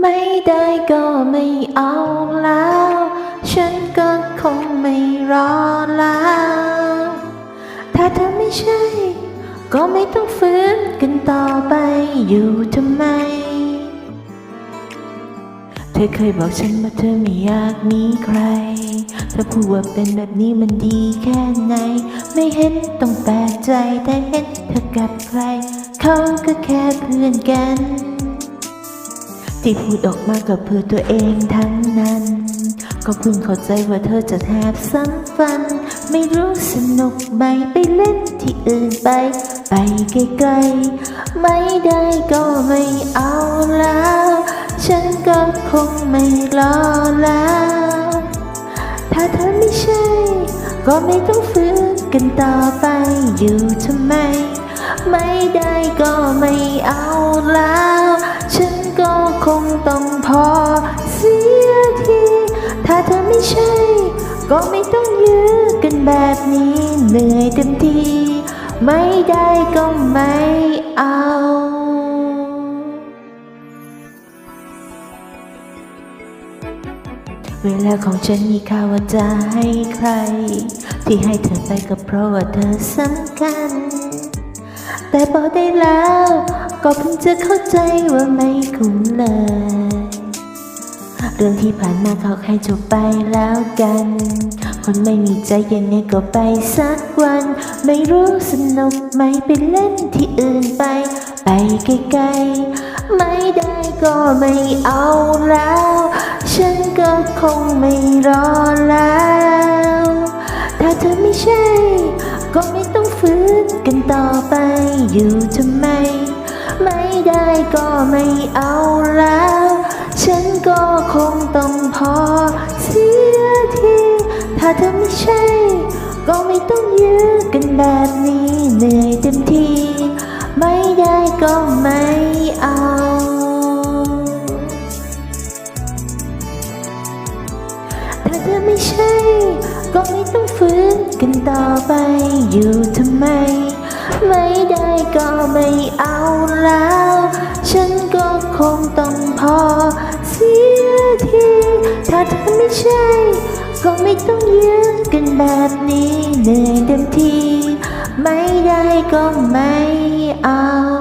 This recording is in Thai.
ไม่ได้ก็ไม่เอาแล้ว ฉันก็คงไม่รอแล้ว ถ้าเธอไม่ใช่ ก็ไม่ต้องฝืนกันต่อไปอยู่ทำไม เธอเคยบอกฉันว่าเธอไม่อยากมีใคร เธอพูดว่าเป็นแบบนี้มันดีแค่ไหน ไม่เห็นต้องแปลกใจแต่เห็นเธอกับใคร เขาก็แค่เพื่อนกัน ที่พูดออกมาก็เพื่อตัวเองทั้งนั้น ก็เพิ่งเข้าใจว่าเธอจะแทบซ้ำฟัน ไม่รู้สนุกไหมไปเล่นที่อื่นไป ไปไกลๆ ไม่ได้ก็ไม่เอาแล้ว ฉันก็คงไม่รอแล้ว ถ้าเธอไม่ใช่ ก็ไม่ต้องฝืนกันต่อไปอยู่ทำไม ไม่ได้ก็ไม่เอาแล้ว องพอเสียที ถ้าเธอไม่ใช่ ก็ไม่ต้องยื้อกันแบบนี้เหนื่อยเต็มที ไม่ได้ก็ไม่เอาเวลาของฉันมีค่าว่าจะให้ใคร ที่ให้เธอไปก็เพราะว่าเธอสำคัญ แต่พอได้แล้ว ก็เพิ่งจะเข้าใจว่าไม่คุ้มเลย เรื่องที่ผ่านมาเขาให้จบไปแล้วกัน คนไม่มีใจยังไงก็ไปสักวัน ไม่รู้สนุกไหมไปเล่นที่อื่นไป ไปไกลๆไม่ได้ก็ไม่เอาแล้ว ฉันก็คงไม่รอแล้ว ถ้าเธอไม่ใช่ ก็ไม่ต้องฝืนกันต่อไป อยู่ทำไม ไม่ได้ก็ไม่เอาแล้ว ฉัน ต้องพอเสียที ถ้าเธอไม่ใช่ ก็ไม่ต้องยื้อกันแบบนี้เหนื่อยเต็มทีไม่ได้ก็ไม่เอาถ้าเธอไม่ใช่ ก็ไม่ต้องฝืนกันต่อไปอยู่ทำไม ไม่ได้ก็ไม่เอาแล้ว ใช่ ก็ไม่ต้องยื้อกันแบบนี้เหนื่อยเต็มที ไม่ได้ก็ไม่เอา